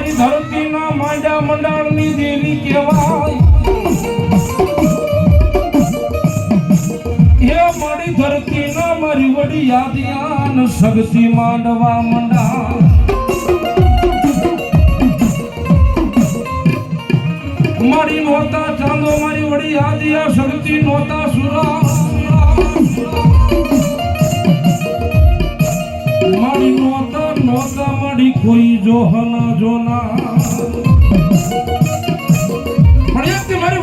મારી ધરતીના માંડા મંડાળની દેવી કહેવાય. એ મારી ધરતીના મારી વડી યાદિયાન શક્તિ માંડવા મંડા મારી નોતા ચાંદો, મારી વડી યાદિયા સગતી નોતા જોહના જોના તે મારી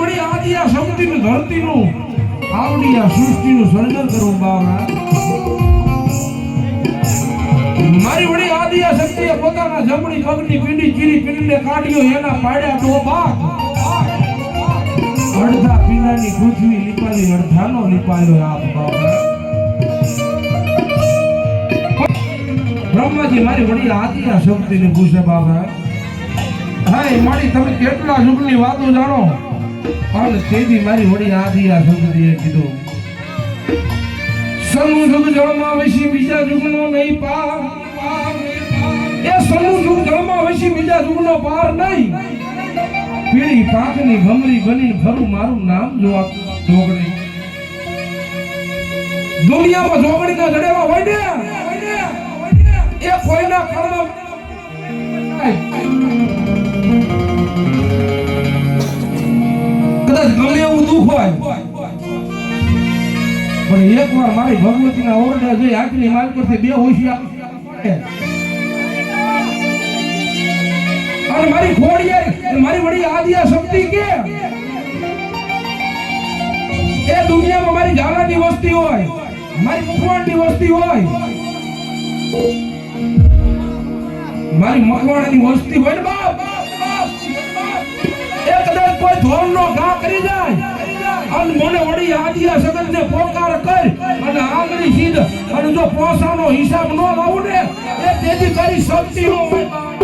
વળી આદિ શક્તિએ પોતાના જમણી પગની પીંડી ચીરી પીંડીને કાઢ્યો, એના પાડ્યા તો બાગ અડધા પીલાની પૃથ્વી લીપાલી અડધાનો લીપાયો આપ બાબા બ્રહ્માજી મારી વડી આદિ આ શક્તિને પૂછે બાબા. હા મારી, તમે કેટલા યુગની વાતો જાણો? અને તેથી મારી વડી આદિ આ શબ્દીએ કીધું યુગ જળમાં વસી બીજા જુગનો નહીં પાર. એ યુગ જળમાં વસી બીજા જુગનો પાર નહીં. પીળી પાકની ભમરી બની ફરું મારું નામ જોવા જોગણી દુનિયામાં જોગણીના જડેવા હોય ને? એ કોઈના કર્મ કદાચ ગમે એવું દુઃખ હોય. પણ એક વાર મારી ભગવતીના ઓરડા જોઈ આંખની માલ પરથી બે હોશિયાર અને મારી ખોડિયાર મારી વડી આદિયા શક્તિ કે? એ દુનિયામાં મારી ઝાલાની વસ્તી હોય, મારી મુખવાણની વસ્તી હોય. મારી મકવાણાની વસ્તી હોય ને બાપ એ કોઈ ધોન નો ઘા કરી જાય. અને મને વળી આદિયા સગન ને પોકાર કર અને આંગળી સીધ. અને જો પોસાનો હિસાબ ન લાવું ને, એ તેથી કરી શક્તિ હોય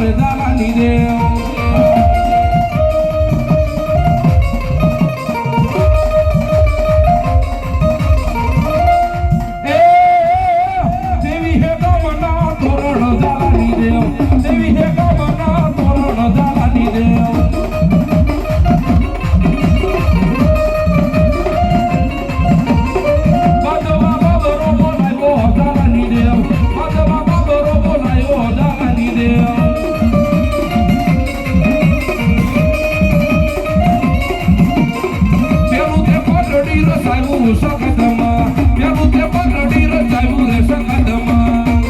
me daban idea રચાયું સખતમાં પ્રભુ તે પગરડી રચાયું રે સખતમાં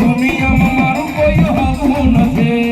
દુનિયામાં મારું કોઈ હગવું નથી.